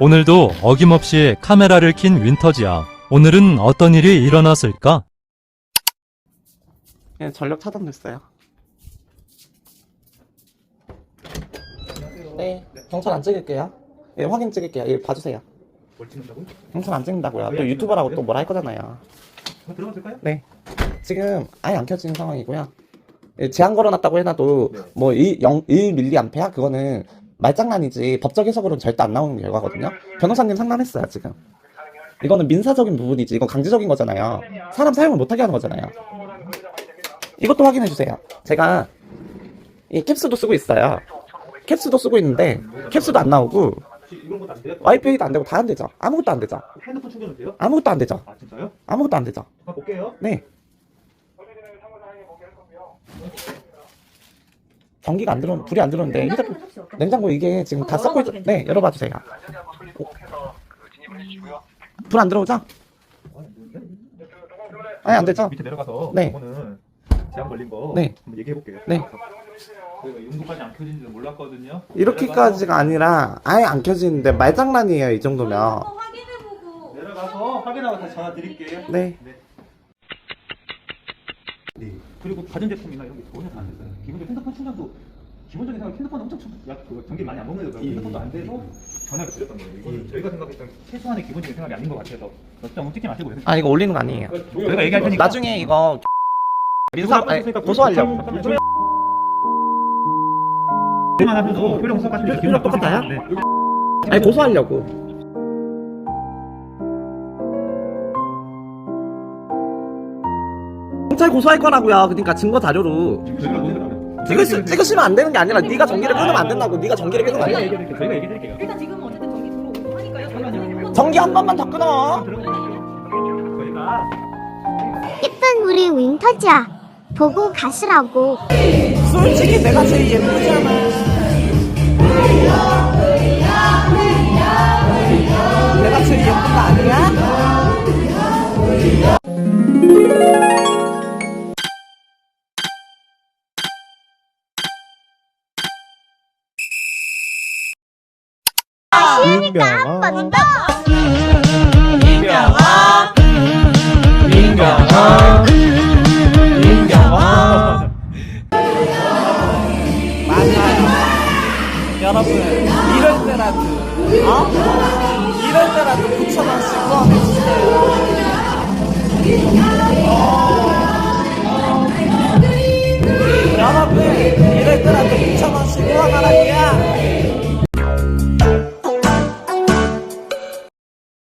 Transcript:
오늘도 어김없이 카메라를 킨 윈터지야. 오늘은 어떤 일이 일어났을까? 네, 전력 차단됐어요. 네, 경찰 안 찍을게요. 예, 확인 찍을게요. 예, 봐주세요. 뭘 찍는다고? 경찰 안 찍는다고요. 왜또안 유튜버라고 찍는다고요? 또 뭐라 할 거잖아요. 한번 들어가도 될까요? 네. 지금 아예 안 켜진 상황이고요. 예, 제한 걸어놨다고 해놔도 네. 뭐 1, 0, 1mA 그거는 말장난이지 법적 해석으로는 절대 안 나오는 결과거든요. 변호사님 상담했어요 지금. 이거는 민사적인 부분이지 이건 강제적인 거잖아요. 사람 사용을 못하게 하는 거잖아요. 이것도 확인해 주세요. 제가 이 캡스도 쓰고 있어요. 캡스도 쓰고 있는데 caps도 안 나오고? 와이파이도 안 되고 다 안 되죠. 아무것도 안 되죠. 핸드폰 충전은 돼요? 아무것도 안 되죠. 아 진짜요? 아무것도 안 되죠. 한번 볼게요. 네. 전기가 안 들어, 불이 안 들어오는데 휴대폰, 냉장고 이게 지금 다 썩고 있, 네, 열어봐 주세요. 불 안 들어오죠? 아니, 안 되죠? 밑에 내려가서 네. 이거는 제한 걸린 거 네. 한번 얘기해 볼게요. 네. 저희가 정도까지 안 켜진지 는 몰랐거든요. 이렇게까지가 아니라 아예 안 켜지는데 말장난이에요, 이 정도면. 확인해보고 내려가서 확인하고 다시 전화 드릴게요. 네. 네. 그리고 가전제품이나 이런 게 전혀 다안 됐어요. 기본적으로 핸드폰 충전도 기본적인 생각 핸드폰 엄청 충, 그 전기 많이 안 먹는 애들 핸드폰도 안 돼서 전화를 드렸던 거예요. 이거는 저희가 생각했던 최소한의 기본적인 생각이 아닌 것 같아서 너무 찍지 마시고 아, 이거 올리는 거 아니에요. 저희가 얘기할 테니까 나중에 이거 민사, 아니, 고소하려고. 만 하셔도 효령 수업하시면 효력 똑같아요? 네. 아니, 고소하려고. 경찰 고소할 거라고요. 그러니까 증거 자료로. 저희가 뭔 찍으시, 찍으시면 안 되는 게 아니라 네가 전기를 끊으면 안 된다고. 네가 전기를 끊으면 안 돼. 저희가 얘기해 드릴게요. 일단 지금 어쨌든 전기 들어오고 하니까요. 저희가 전기 한 번만 더 끊어. 저희가 예쁜 우리 윈터지야 보고 가시라고 솔직히 내가 제일 예쁘 한번 더. 민경아. 민경아. 민경아. 맞아요. 여러분, 이럴 때라도, 어? 이럴 때라도 9천 원씩 후원해주세요. 여러분, 이럴 때라도 9천 원씩 후원하라고요.